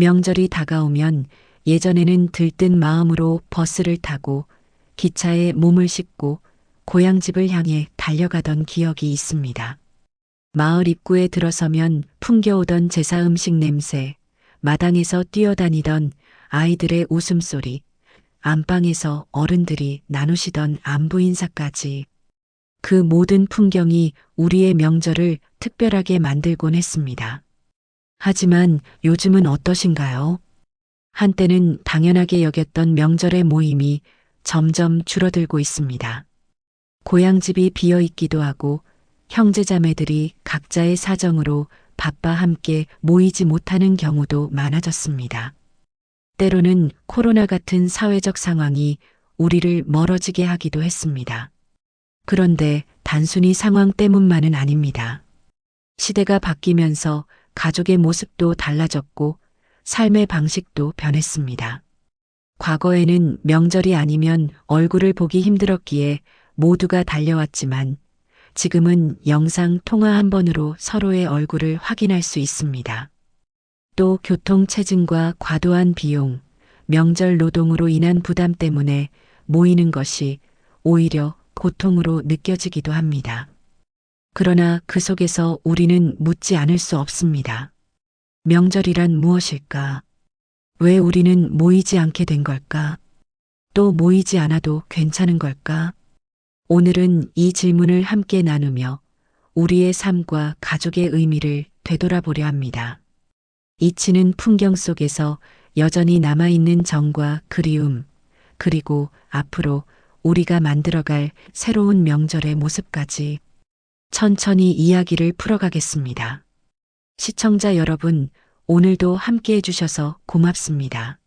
명절이 다가오면 예전에는 들뜬 마음으로 버스를 타고 기차에 몸을 싣고 고향집을 향해 달려가던 기억이 있습니다. 마을 입구에 들어서면 풍겨오던 제사 음식 냄새, 마당에서 뛰어다니던 아이들의 웃음소리, 안방에서 어른들이 나누시던 안부 인사까지 그 모든 풍경이 우리의 명절을 특별하게 만들곤 했습니다. 하지만 요즘은 어떠신가요? 한때는 당연하게 여겼던 명절의 모임이 점점 줄어들고 있습니다. 고향집이 비어 있기도 하고 형제자매들이 각자의 사정으로 바빠 함께 모이지 못하는 경우도 많아졌습니다. 때로는 코로나 같은 사회적 상황이 우리를 멀어지게 하기도 했습니다. 그런데 단순히 상황 때문만은 아닙니다. 시대가 바뀌면서 가족의 모습도 달라졌고 삶의 방식도 변했습니다. 과거에는 명절이 아니면 얼굴을 보기 힘들었기에 모두가 달려왔지만 지금은 영상 통화 한 번으로 서로의 얼굴을 확인할 수 있습니다. 또 교통체증과 과도한 비용, 명절 노동으로 인한 부담 때문에 모이는 것이 오히려 고통으로 느껴지기도 합니다. 그러나 그 속에서 우리는 묻지 않을 수 없습니다. 명절이란 무엇일까? 왜 우리는 모이지 않게 된 걸까? 또 모이지 않아도 괜찮은 걸까? 오늘은 이 질문을 함께 나누며 우리의 삶과 가족의 의미를 되돌아보려 합니다. 잊히는 풍경 속에서 여전히 남아있는 정과 그리움, 그리고 앞으로 우리가 만들어갈 새로운 명절의 모습까지 천천히 이야기를 풀어가겠습니다. 시청자 여러분, 오늘도 함께 해주셔서 고맙습니다.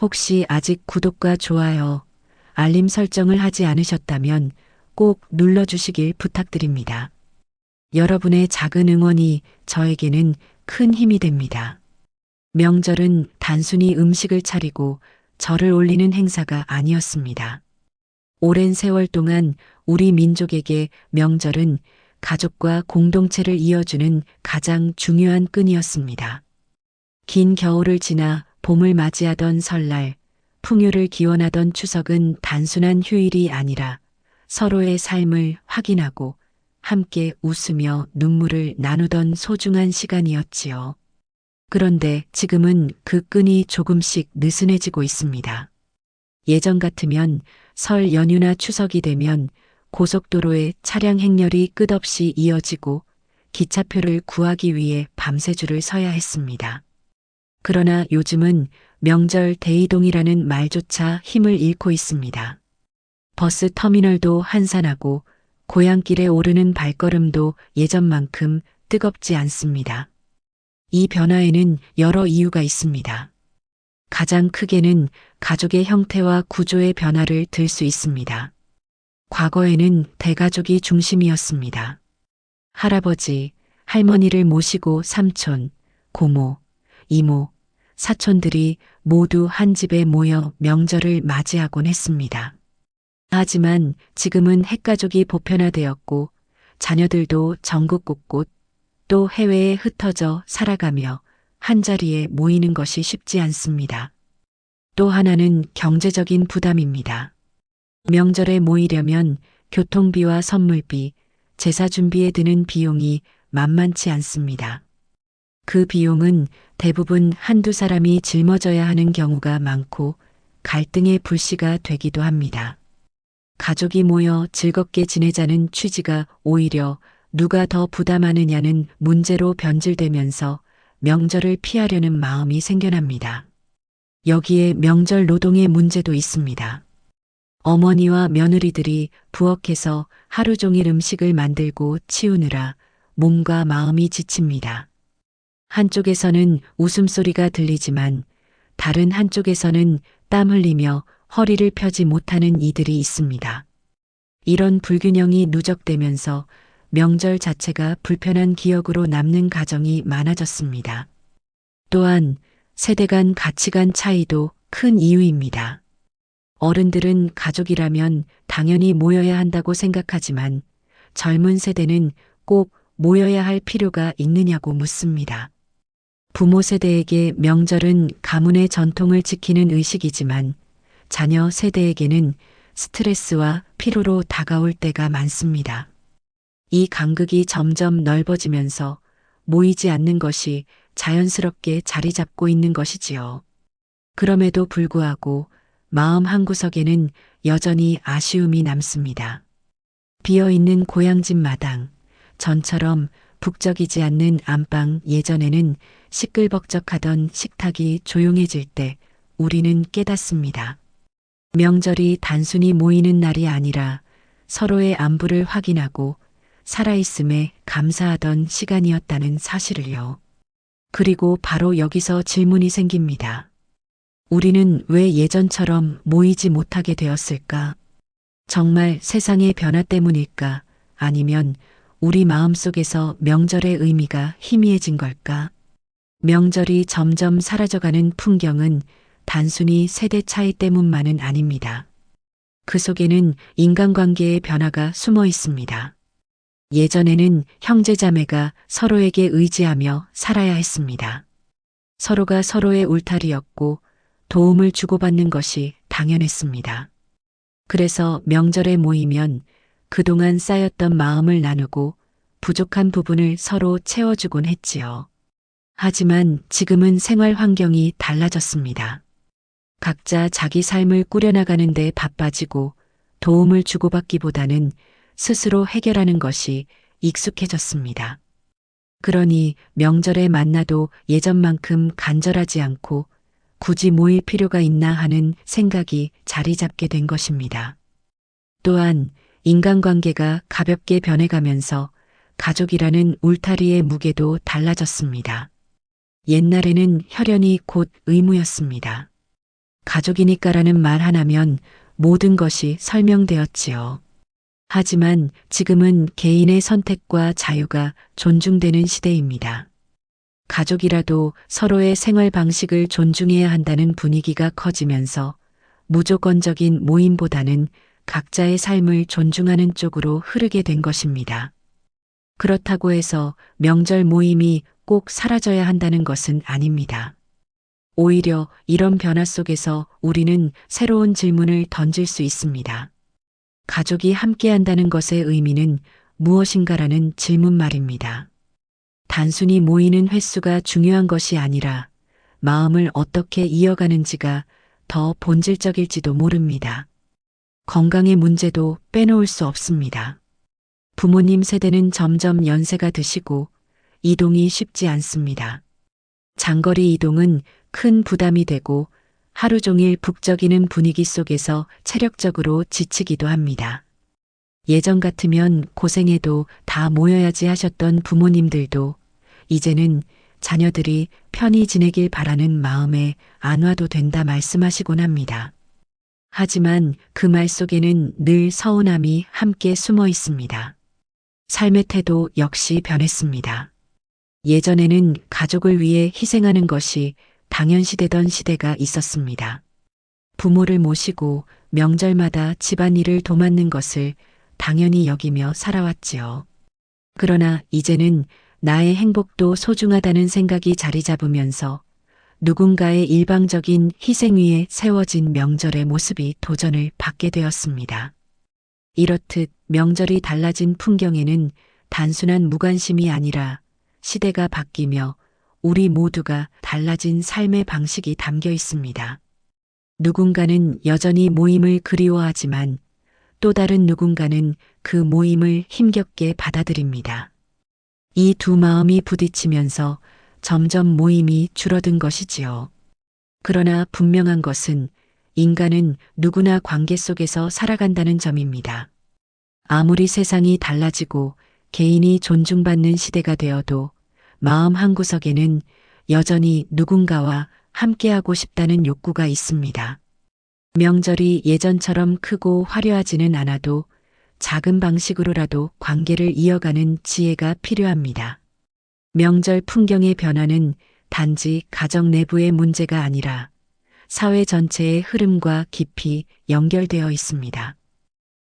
혹시 아직 구독과 좋아요, 알림 설정을 하지 않으셨다면 꼭 눌러주시길 부탁드립니다. 여러분의 작은 응원이 저에게는 큰 힘이 됩니다. 명절은 단순히 음식을 차리고 절을 올리는 행사가 아니었습니다. 오랜 세월 동안 우리 민족에게 명절은 가족과 공동체를 이어주는 가장 중요한 끈이었습니다. 긴 겨울을 지나 봄을 맞이하던 설날, 풍요를 기원하던 추석은 단순한 휴일이 아니라 서로의 삶을 확인하고 함께 웃으며 눈물을 나누던 소중한 시간이었지요. 그런데 지금은 그 끈이 조금씩 느슨해지고 있습니다. 예전 같으면 설 연휴나 추석이 되면 고속도로에 차량 행렬이 끝없이 이어지고 기차표를 구하기 위해 밤새 줄을 서야 했습니다. 그러나 요즘은 명절 대이동이라는 말조차 힘을 잃고 있습니다. 버스 터미널도 한산하고 고향길에 오르는 발걸음도 예전만큼 뜨겁지 않습니다. 이 변화에는 여러 이유가 있습니다. 가장 크게는 가족의 형태와 구조의 변화를 들 수 있습니다. 과거에는 대가족이 중심이었습니다. 할아버지, 할머니를 모시고 삼촌, 고모, 이모, 사촌들이 모두 한 집에 모여 명절을 맞이하곤 했습니다. 하지만 지금은 핵가족이 보편화되었고 자녀들도 전국 곳곳 또 해외에 흩어져 살아가며 한자리에 모이는 것이 쉽지 않습니다. 또 하나는 경제적인 부담입니다. 명절에 모이려면 교통비와 선물비, 제사 준비에 드는 비용이 만만치 않습니다. 그 비용은 대부분 한두 사람이 짊어져야 하는 경우가 많고 갈등의 불씨가 되기도 합니다. 가족이 모여 즐겁게 지내자는 취지가 오히려 누가 더 부담하느냐는 문제로 변질되면서 명절을 피하려는 마음이 생겨납니다. 여기에 명절 노동의 문제도 있습니다. 어머니와 며느리들이 부엌에서 하루 종일 음식을 만들고 치우느라 몸과 마음이 지칩니다. 한쪽에서는 웃음소리가 들리지만 다른 한쪽에서는 땀 흘리며 허리를 펴지 못하는 이들이 있습니다. 이런 불균형이 누적되면서 명절 자체가 불편한 기억으로 남는 가정이 많아졌습니다. 또한 세대 간 가치관 차이도 큰 이유입니다. 어른들은 가족이라면 당연히 모여야 한다고 생각하지만 젊은 세대는 꼭 모여야 할 필요가 있느냐고 묻습니다. 부모 세대에게 명절은 가문의 전통을 지키는 의식이지만 자녀 세대에게는 스트레스와 피로로 다가올 때가 많습니다. 이 간극이 점점 넓어지면서 모이지 않는 것이 자연스럽게 자리 잡고 있는 것이지요. 그럼에도 불구하고 마음 한구석에는 여전히 아쉬움이 남습니다. 비어있는 고향집 마당, 전처럼 북적이지 않는 안방 예전에는 시끌벅적하던 식탁이 조용해질 때 우리는 깨닫습니다. 명절이 단순히 모이는 날이 아니라 서로의 안부를 확인하고 살아있음에 감사하던 시간이었다는 사실을요. 그리고 바로 여기서 질문이 생깁니다. 우리는 왜 예전처럼 모이지 못하게 되었을까? 정말 세상의 변화 때문일까? 아니면 우리 마음 속에서 명절의 의미가 희미해진 걸까? 명절이 점점 사라져가는 풍경은 단순히 세대 차이 때문만은 아닙니다. 그 속에는 인간관계의 변화가 숨어 있습니다. 예전에는 형제자매가 서로에게 의지하며 살아야 했습니다. 서로가 서로의 울타리였고 도움을 주고받는 것이 당연했습니다. 그래서 명절에 모이면 그동안 쌓였던 마음을 나누고 부족한 부분을 서로 채워주곤 했지요. 하지만 지금은 생활 환경이 달라졌습니다. 각자 자기 삶을 꾸려나가는 데 바빠지고 도움을 주고받기보다는 스스로 해결하는 것이 익숙해졌습니다. 그러니 명절에 만나도 예전만큼 간절하지 않고 굳이 모일 필요가 있나 하는 생각이 자리 잡게 된 것입니다. 또한 인간관계가 가볍게 변해가면서 가족이라는 울타리의 무게도 달라졌습니다. 옛날에는 혈연이 곧 의무였습니다. 가족이니까라는 말 하나면 모든 것이 설명되었지요. 하지만 지금은 개인의 선택과 자유가 존중되는 시대입니다. 가족이라도 서로의 생활 방식을 존중해야 한다는 분위기가 커지면서 무조건적인 모임보다는 각자의 삶을 존중하는 쪽으로 흐르게 된 것입니다. 그렇다고 해서 명절 모임이 꼭 사라져야 한다는 것은 아닙니다. 오히려 이런 변화 속에서 우리는 새로운 질문을 던질 수 있습니다. 가족이 함께 한다는 것의 의미는 무엇인가라는 질문 말입니다. 단순히 모이는 횟수가 중요한 것이 아니라 마음을 어떻게 이어가는지가 더 본질적일지도 모릅니다. 건강의 문제도 빼놓을 수 없습니다. 부모님 세대는 점점 연세가 드시고 이동이 쉽지 않습니다. 장거리 이동은 큰 부담이 되고 하루 종일 북적이는 분위기 속에서 체력적으로 지치기도 합니다. 예전 같으면 고생해도 다 모여야지 하셨던 부모님들도 이제는 자녀들이 편히 지내길 바라는 마음에 안 와도 된다 말씀하시곤 합니다. 하지만 그 말 속에는 늘 서운함이 함께 숨어 있습니다. 삶의 태도 역시 변했습니다. 예전에는 가족을 위해 희생하는 것이 당연시되던 시대가 있었습니다. 부모를 모시고 명절마다 집안일을 도맡는 것을 당연히 여기며 살아왔지요. 그러나 이제는 나의 행복도 소중하다는 생각이 자리 잡으면서 누군가의 일방적인 희생 위에 세워진 명절의 모습이 도전을 받게 되었습니다. 이렇듯 명절이 달라진 풍경에는 단순한 무관심이 아니라 시대가 바뀌며 우리 모두가 달라진 삶의 방식이 담겨 있습니다. 누군가는 여전히 모임을 그리워하지만 또 다른 누군가는 그 모임을 힘겹게 받아들입니다. 이 두 마음이 부딪히면서 점점 모임이 줄어든 것이지요. 그러나 분명한 것은 인간은 누구나 관계 속에서 살아간다는 점입니다. 아무리 세상이 달라지고 개인이 존중받는 시대가 되어도 마음 한구석에는 여전히 누군가와 함께하고 싶다는 욕구가 있습니다. 명절이 예전처럼 크고 화려하지는 않아도 작은 방식으로라도 관계를 이어가는 지혜가 필요합니다. 명절 풍경의 변화는 단지 가정 내부의 문제가 아니라 사회 전체의 흐름과 깊이 연결되어 있습니다.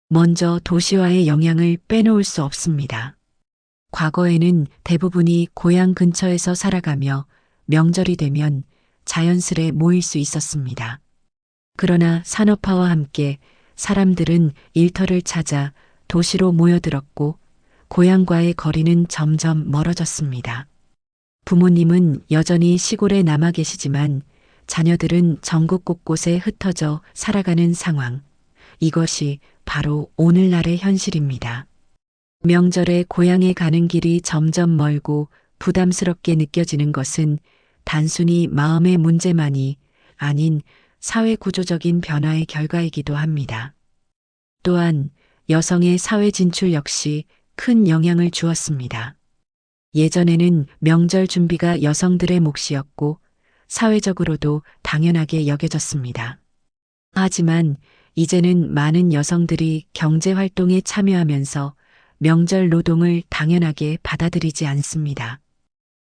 먼저 도시화의 영향을 빼놓을 수 없습니다. 과거에는 대부분이 고향 근처에서 살아가며 명절이 되면 자연스레 모일 수 있었습니다. 그러나 산업화와 함께 사람들은 일터를 찾아 도시로 모여들었고 고향과의 거리는 점점 멀어졌습니다. 부모님은 여전히 시골에 남아 계시지만 자녀들은 전국 곳곳에 흩어져 살아가는 상황. 이것이 바로 오늘날의 현실입니다. 명절에 고향에 가는 길이 점점 멀고 부담스럽게 느껴지는 것은 단순히 마음의 문제만이 아닌 사회 구조적인 변화의 결과이기도 합니다. 또한 여성의 사회 진출 역시 큰 영향을 주었습니다. 예전에는 명절 준비가 여성들의 몫이었고 사회적으로도 당연하게 여겨졌습니다. 하지만 이제는 많은 여성들이 경제 활동에 참여하면서 명절 노동을 당연하게 받아들이지 않습니다.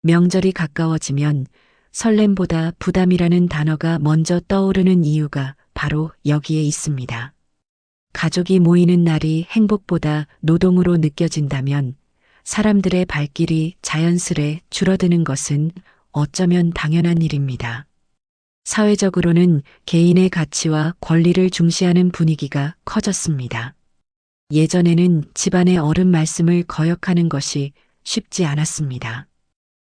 명절이 가까워지면 설렘보다 부담이라는 단어가 먼저 떠오르는 이유가 바로 여기에 있습니다. 가족이 모이는 날이 행복보다 노동으로 느껴진다면 사람들의 발길이 자연스레 줄어드는 것은 어쩌면 당연한 일입니다. 사회적으로는 개인의 가치와 권리를 중시하는 분위기가 커졌습니다. 예전에는 집안의 어른 말씀을 거역하는 것이 쉽지 않았습니다.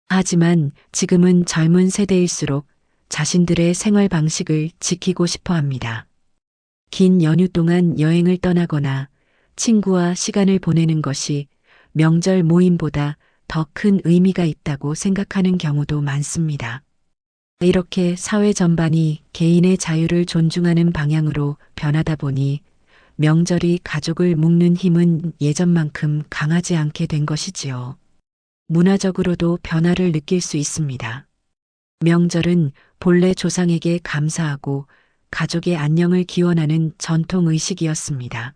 하지만 지금은 젊은 세대일수록 자신들의 생활 방식을 지키고 싶어 합니다. 긴 연휴 동안 여행을 떠나거나 친구와 시간을 보내는 것이 명절 모임보다 더 큰 의미가 있다고 생각하는 경우도 많습니다. 이렇게 사회 전반이 개인의 자유를 존중하는 방향으로 변하다 보니 명절이 가족을 묶는 힘은 예전만큼 강하지 않게 된 것이지요. 문화적으로도 변화를 느낄 수 있습니다. 명절은 본래 조상에게 감사하고 가족의 안녕을 기원하는 전통 의식이었습니다.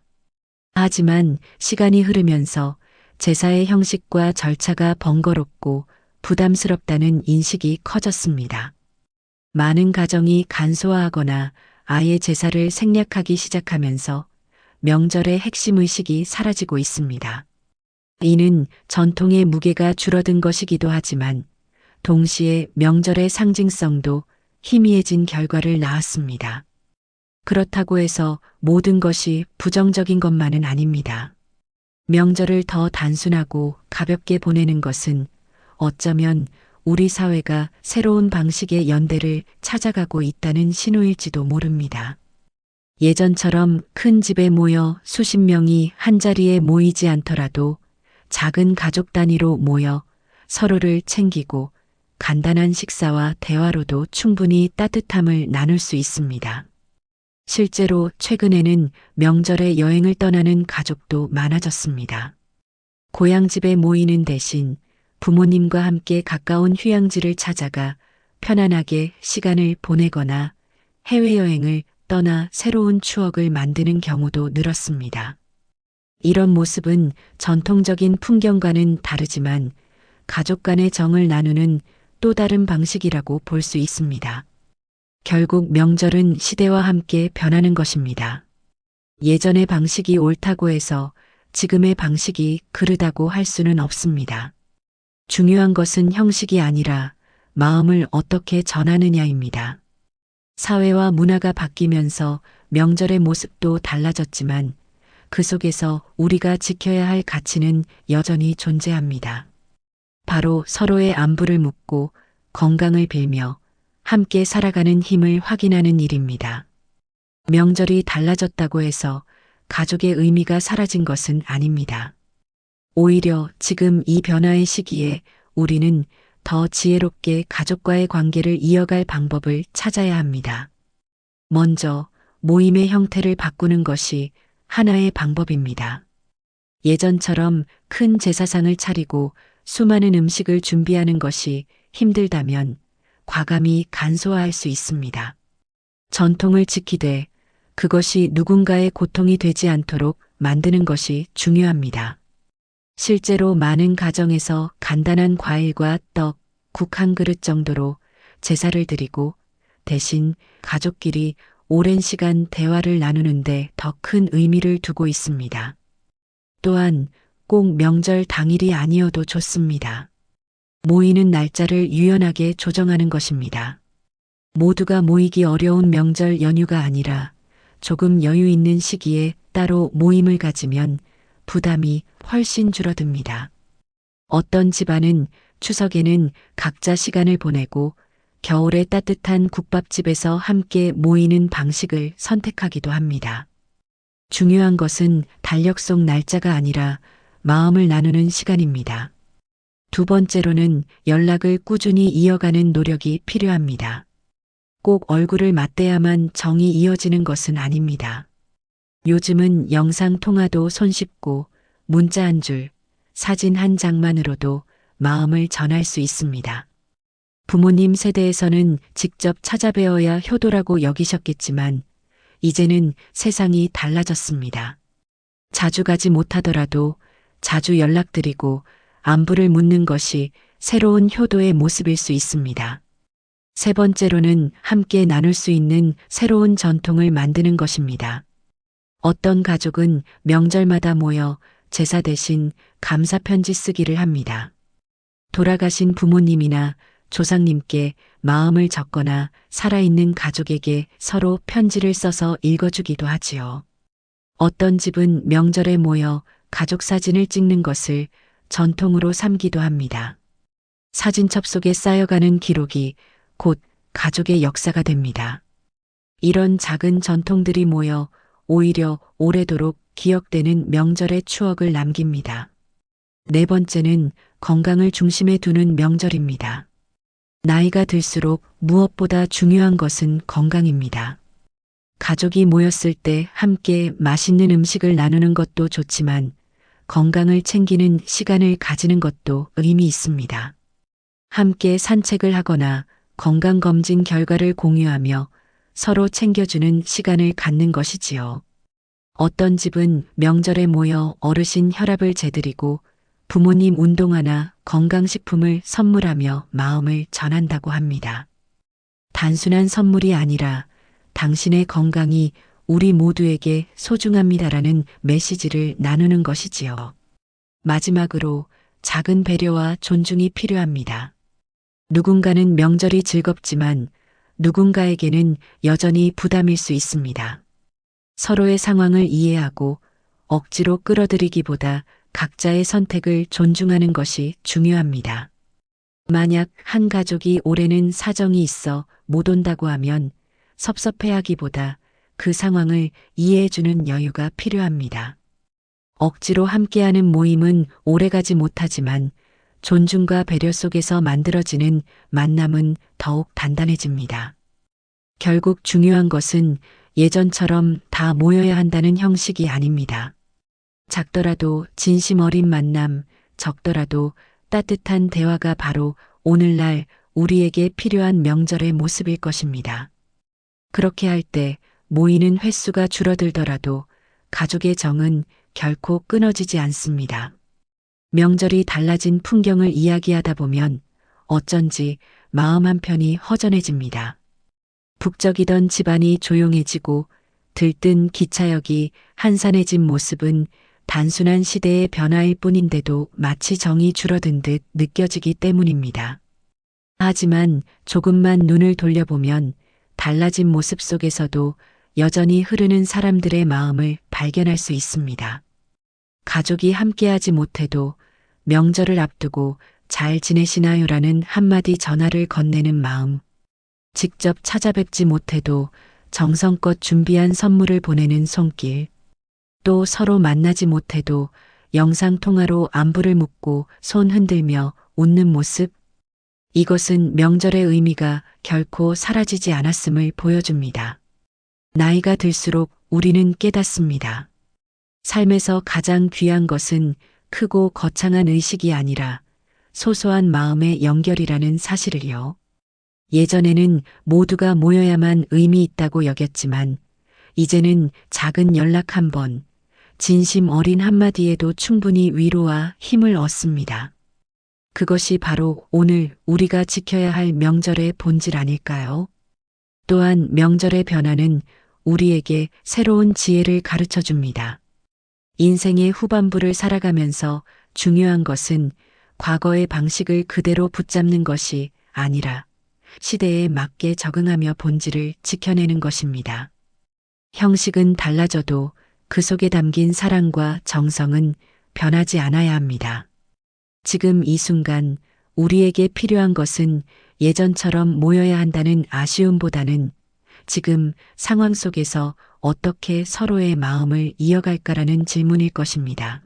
하지만 시간이 흐르면서 제사의 형식과 절차가 번거롭고 부담스럽다는 인식이 커졌습니다. 많은 가정이 간소화하거나 아예 제사를 생략하기 시작하면서 명절의 핵심 의식이 사라지고 있습니다. 이는 전통의 무게가 줄어든 것이기도 하지만 동시에 명절의 상징성도 희미해진 결과를 낳았습니다. 그렇다고 해서 모든 것이 부정적인 것만은 아닙니다. 명절을 더 단순하고 가볍게 보내는 것은 어쩌면 우리 사회가 새로운 방식의 연대를 찾아가고 있다는 신호일지도 모릅니다. 예전처럼 큰 집에 모여 수십 명이 한자리에 모이지 않더라도 작은 가족 단위로 모여 서로를 챙기고 간단한 식사와 대화로도 충분히 따뜻함을 나눌 수 있습니다. 실제로 최근에는 명절에 여행을 떠나는 가족도 많아졌습니다. 고향집에 모이는 대신 부모님과 함께 가까운 휴양지를 찾아가 편안하게 시간을 보내거나 해외여행을 떠나 새로운 추억을 만드는 경우도 늘었습니다. 이런 모습은 전통적인 풍경과는 다르지만 가족 간의 정을 나누는 또 다른 방식이라고 볼 수 있습니다. 결국 명절은 시대와 함께 변하는 것입니다. 예전의 방식이 옳다고 해서 지금의 방식이 그르다고 할 수는 없습니다. 중요한 것은 형식이 아니라 마음을 어떻게 전하느냐입니다. 사회와 문화가 바뀌면서 명절의 모습도 달라졌지만 그 속에서 우리가 지켜야 할 가치는 여전히 존재합니다. 바로 서로의 안부를 묻고 건강을 빌며 함께 살아가는 힘을 확인하는 일입니다. 명절이 달라졌다고 해서 가족의 의미가 사라진 것은 아닙니다. 오히려 지금 이 변화의 시기에 우리는 더 지혜롭게 가족과의 관계를 이어갈 방법을 찾아야 합니다. 먼저 모임의 형태를 바꾸는 것이 하나의 방법입니다. 예전처럼 큰 제사상을 차리고 수많은 음식을 준비하는 것이 힘들다면 과감히 간소화할 수 있습니다. 전통을 지키되 그것이 누군가의 고통이 되지 않도록 만드는 것이 중요합니다. 실제로 많은 가정에서 간단한 과일과 떡, 국 한 그릇 정도로 제사를 드리고 대신 가족끼리 오랜 시간 대화를 나누는데 더 큰 의미를 두고 있습니다. 또한 꼭 명절 당일이 아니어도 좋습니다. 모이는 날짜를 유연하게 조정하는 것입니다. 모두가 모이기 어려운 명절 연휴가 아니라 조금 여유 있는 시기에 따로 모임을 가지면 부담이 훨씬 줄어듭니다. 어떤 집안은 추석에는 각자 시간을 보내고 겨울에 따뜻한 국밥집에서 함께 모이는 방식을 선택하기도 합니다. 중요한 것은 달력 속 날짜가 아니라 마음을 나누는 시간입니다. 두 번째로는 연락을 꾸준히 이어가는 노력이 필요합니다. 꼭 얼굴을 맞대야만 정이 이어지는 것은 아닙니다. 요즘은 영상 통화도 손쉽고 문자 한 줄, 사진 한 장만으로도 마음을 전할 수 있습니다. 부모님 세대에서는 직접 찾아뵈어야 효도라고 여기셨겠지만 이제는 세상이 달라졌습니다. 자주 가지 못하더라도 자주 연락드리고 안부를 묻는 것이 새로운 효도의 모습일 수 있습니다. 세 번째로는 함께 나눌 수 있는 새로운 전통을 만드는 것입니다. 어떤 가족은 명절마다 모여 제사 대신 감사 편지 쓰기를 합니다. 돌아가신 부모님이나 조상님께 마음을 적거나 살아있는 가족에게 서로 편지를 써서 읽어주기도 하지요. 어떤 집은 명절에 모여 가족 사진을 찍는 것을 전통으로 삼기도 합니다. 사진첩 속에 쌓여가는 기록이 곧 가족의 역사가 됩니다. 이런 작은 전통들이 모여 오히려 오래도록 기억되는 명절의 추억을 남깁니다. 네 번째는 건강을 중심에 두는 명절입니다. 나이가 들수록 무엇보다 중요한 것은 건강입니다. 가족이 모였을 때 함께 맛있는 음식을 나누는 것도 좋지만 건강을 챙기는 시간을 가지는 것도 의미 있습니다. 함께 산책을 하거나 건강검진 결과를 공유하며 서로 챙겨주는 시간을 갖는 것이지요. 어떤 집은 명절에 모여 어르신 혈압을 재드리고 부모님 운동화나 건강식품을 선물하며 마음을 전한다고 합니다. 단순한 선물이 아니라 당신의 건강이 우리 모두에게 소중합니다라는 메시지를 나누는 것이지요. 마지막으로 작은 배려와 존중이 필요합니다. 누군가는 명절이 즐겁지만 누군가에게는 여전히 부담일 수 있습니다. 서로의 상황을 이해하고 억지로 끌어들이기보다 각자의 선택을 존중하는 것이 중요합니다. 만약 한 가족이 올해는 사정이 있어 못 온다고 하면 섭섭해하기보다 그 상황을 이해해주는 여유가 필요합니다. 억지로 함께하는 모임은 오래가지 못하지만 존중과 배려 속에서 만들어지는 만남은 더욱 단단해집니다. 결국 중요한 것은 예전처럼 다 모여야 한다는 형식이 아닙니다. 작더라도 진심 어린 만남, 적더라도 따뜻한 대화가 바로 오늘날 우리에게 필요한 명절의 모습일 것입니다. 그렇게 할 때 모이는 횟수가 줄어들더라도 가족의 정은 결코 끊어지지 않습니다. 명절이 달라진 풍경을 이야기하다 보면 어쩐지 마음 한편이 허전해집니다. 북적이던 집안이 조용해지고 들뜬 기차역이 한산해진 모습은 단순한 시대의 변화일 뿐인데도 마치 정이 줄어든 듯 느껴지기 때문입니다. 하지만 조금만 눈을 돌려보면 달라진 모습 속에서도 여전히 흐르는 사람들의 마음을 발견할 수 있습니다. 가족이 함께하지 못해도 명절을 앞두고 잘 지내시나요라는 한마디 전화를 건네는 마음. 직접 찾아뵙지 못해도 정성껏 준비한 선물을 보내는 손길. 또 서로 만나지 못해도 영상통화로 안부를 묻고 손 흔들며 웃는 모습. 이것은 명절의 의미가 결코 사라지지 않았음을 보여줍니다. 나이가 들수록 우리는 깨닫습니다. 삶에서 가장 귀한 것은 크고 거창한 의식이 아니라 소소한 마음의 연결이라는 사실을요. 예전에는 모두가 모여야만 의미 있다고 여겼지만 이제는 작은 연락 한 번, 진심 어린 한마디에도 충분히 위로와 힘을 얻습니다. 그것이 바로 오늘 우리가 지켜야 할 명절의 본질 아닐까요? 또한 명절의 변화는 우리에게 새로운 지혜를 가르쳐 줍니다. 인생의 후반부를 살아가면서 중요한 것은 과거의 방식을 그대로 붙잡는 것이 아니라 시대에 맞게 적응하며 본질을 지켜내는 것입니다. 형식은 달라져도 그 속에 담긴 사랑과 정성은 변하지 않아야 합니다. 지금 이 순간 우리에게 필요한 것은 예전처럼 모여야 한다는 아쉬움보다는 지금 상황 속에서 어떻게 서로의 마음을 이어갈까라는 질문일 것입니다.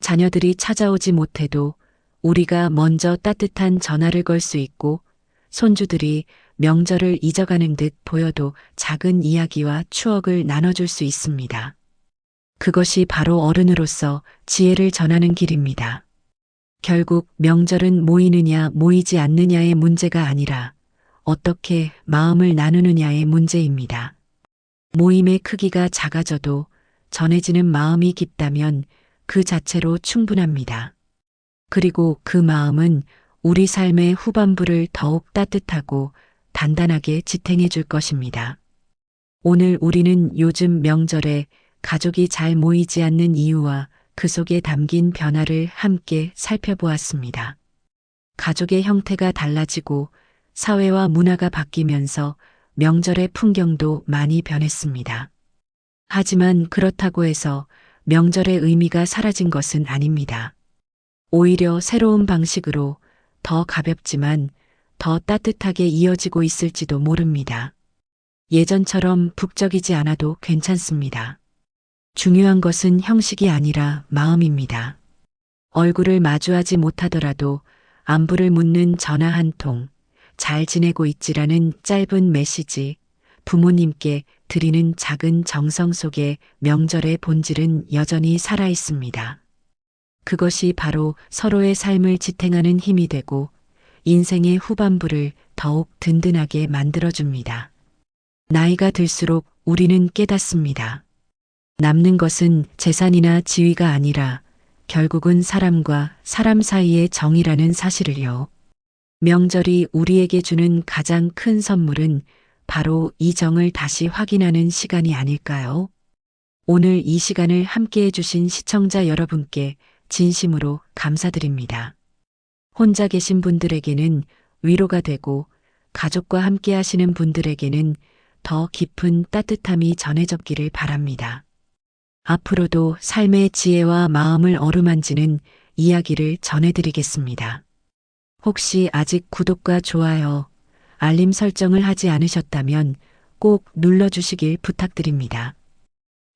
자녀들이 찾아오지 못해도 우리가 먼저 따뜻한 전화를 걸 수 있고 손주들이 명절을 잊어가는 듯 보여도 작은 이야기와 추억을 나눠줄 수 있습니다. 그것이 바로 어른으로서 지혜를 전하는 길입니다. 결국 명절은 모이느냐 모이지 않느냐의 문제가 아니라 어떻게 마음을 나누느냐의 문제입니다. 모임의 크기가 작아져도 전해지는 마음이 깊다면 그 자체로 충분합니다. 그리고 그 마음은 우리 삶의 후반부를 더욱 따뜻하고 단단하게 지탱해 줄 것입니다. 오늘 우리는 요즘 명절에 가족이 잘 모이지 않는 이유와 그 속에 담긴 변화를 함께 살펴보았습니다. 가족의 형태가 달라지고 사회와 문화가 바뀌면서 명절의 풍경도 많이 변했습니다. 하지만 그렇다고 해서 명절의 의미가 사라진 것은 아닙니다. 오히려 새로운 방식으로 더 가볍지만 더 따뜻하게 이어지고 있을지도 모릅니다. 예전처럼 북적이지 않아도 괜찮습니다. 중요한 것은 형식이 아니라 마음입니다. 얼굴을 마주하지 못하더라도 안부를 묻는 전화 한 통, 잘 지내고 있지라는 짧은 메시지, 부모님께 드리는 작은 정성 속에 명절의 본질은 여전히 살아 있습니다. 그것이 바로 서로의 삶을 지탱하는 힘이 되고 인생의 후반부를 더욱 든든하게 만들어줍니다. 나이가 들수록 우리는 깨닫습니다. 남는 것은 재산이나 지위가 아니라 결국은 사람과 사람 사이의 정이라는 사실을요. 명절이 우리에게 주는 가장 큰 선물은 바로 이 정을 다시 확인하는 시간이 아닐까요? 오늘 이 시간을 함께 해주신 시청자 여러분께 진심으로 감사드립니다. 혼자 계신 분들에게는 위로가 되고 가족과 함께 하시는 분들에게는 더 깊은 따뜻함이 전해졌기를 바랍니다. 앞으로도 삶의 지혜와 마음을 어루만지는 이야기를 전해드리겠습니다. 혹시 아직 구독과 좋아요, 알림 설정을 하지 않으셨다면 꼭 눌러주시길 부탁드립니다.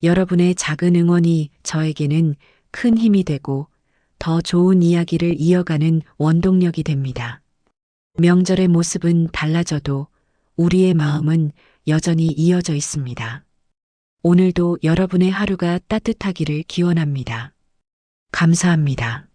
여러분의 작은 응원이 저에게는 큰 힘이 되고 더 좋은 이야기를 이어가는 원동력이 됩니다. 명절의 모습은 달라져도 우리의 마음은 여전히 이어져 있습니다. 오늘도 여러분의 하루가 따뜻하기를 기원합니다. 감사합니다.